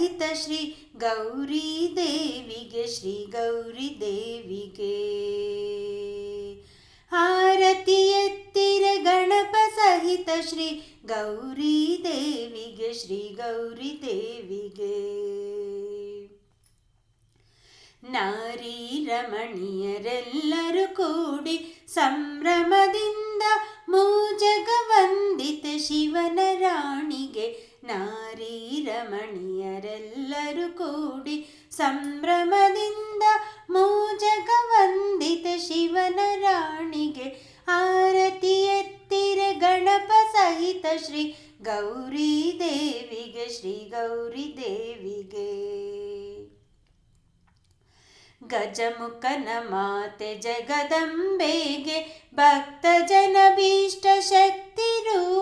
ಸಹಿತ ಶ್ರೀ ಗೌರಿ ದೇವಿಗೆ, ಶ್ರೀ ಗೌರಿ ದೇವಿಗೆ. ಆರತಿ ಎತ್ತಿರೆ ಗಣಪ ಸಹಿತ ಶ್ರೀ ಗೌರಿ ದೇವಿಗೆ, ಶ್ರೀ ಗೌರಿ ದೇವಿಗೆ. ನಾರಿ ರಮಣೀಯರೆಲ್ಲರೂ ಕೂಡಿ ಸಂಭ್ರಮದಿಂದ ಮೂಜಗ ವಂದಿತ ಶಿವನ ರಾಣಿಗೆ ನಾರೀ ರಮಣೀಯರೆಲ್ಲರೂ ಕೂಡಿ ಸಂಭ್ರಮದಿಂದ ಮೂಜಗ ವಂದಿತ ಶಿವನ ರಾಣಿಗೆ ಆರತಿ ಎತ್ತಿರೆ ಗಣಪ ಸಹಿತ ಶ್ರೀ ಗೌರಿ ದೇವಿಗೆ ಶ್ರೀ ಗೌರಿ ದೇವಿಗೆ ಗಜಮುಖನ ಮಾತೆ ಜಗದಂಬೆಗೆ ಭಕ್ತ ಜನ ಭೀಷ್ಟ ಶಕ್ತಿ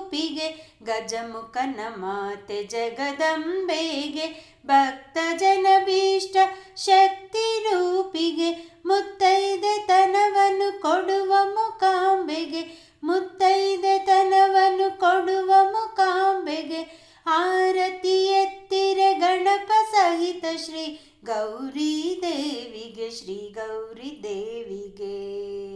ರೂಪಿಗೆ ಗಜಮುಖನ ಮಾತೆ ಜಗದಂಬೆಗೆ, ಭಕ್ತ ಜನಭೀಷ್ಟ ಶಕ್ತಿ ರೂಪಿಗೆ, ಮುತ್ತೈದೆ ತನವನ್ನು ಕೊಡುವ ಮುಕಾಂಬೆಗೆ, ಮುತ್ತೈದೆ ತನವನ್ನು ಕೊಡುವ ಮುಕಾಂಬೆಗೆ, ಆರತಿ ಎತ್ತಿರೆ ಗಣಪ ಸಹಿತ ಶ್ರೀ ಗೌರಿ ದೇವಿಗೆ, ಶ್ರೀ ಗೌರಿ ದೇವಿಗೆ.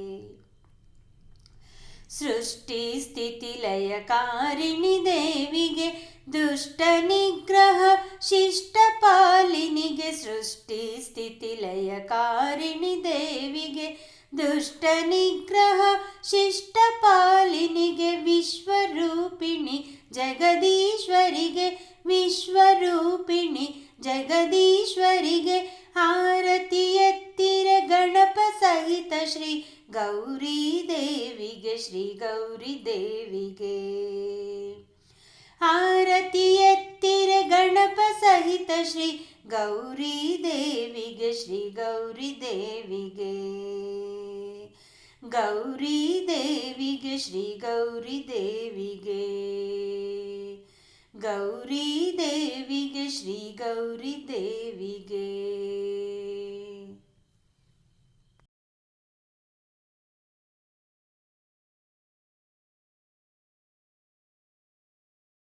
ಸೃಷ್ಟಿ ಸ್ಥಿತಿ ಲಯಕಾರಿಣಿ ದೇವಿಗೆ ದುಷ್ಟ ನಿಗ್ರಹ ಶಿಷ್ಟ ಪಾಲಿನಿಗೆ ಸೃಷ್ಟಿ ಸ್ಥಿತಿ ಲಯಕಾರಿಣಿ ದೇವಿಗೆ ದುಷ್ಟ ನಿಗ್ರಹ ಶಿಷ್ಟ ಪಾಲಿನಿಗೆ ವಿಶ್ವರೂಪಿಣಿ ಜಗದೀಶ್ವರಿಗೆ ವಿಶ್ವರೂಪಿಣಿ ಜಗದೀಶ್ವರಿಗೆ ಆರತಿ ಸಹಿತ ಶ್ರೀ ಗೌರಿ ದೇವಿಗೆ, ಶ್ರೀ ಗೌರಿ ದೇವಿಗೆ. ಆರತಿ ಎತ್ತಿರ ಗಣಪ ಸಹಿತ ಶ್ರೀ ಗೌರಿ ದೇವಿಗೆ, ಶ್ರೀ ಗೌರಿ ದೇವಿಗೆ. ಗೌರಿ ದೇವಿಗೆ, ಶ್ರೀ ಗೌರಿ ದೇವಿಗೆ. ಗೌರಿ ದೇವಿಗೆ, ಶ್ರೀ ಗೌರಿ ದೇವಿಗೆ.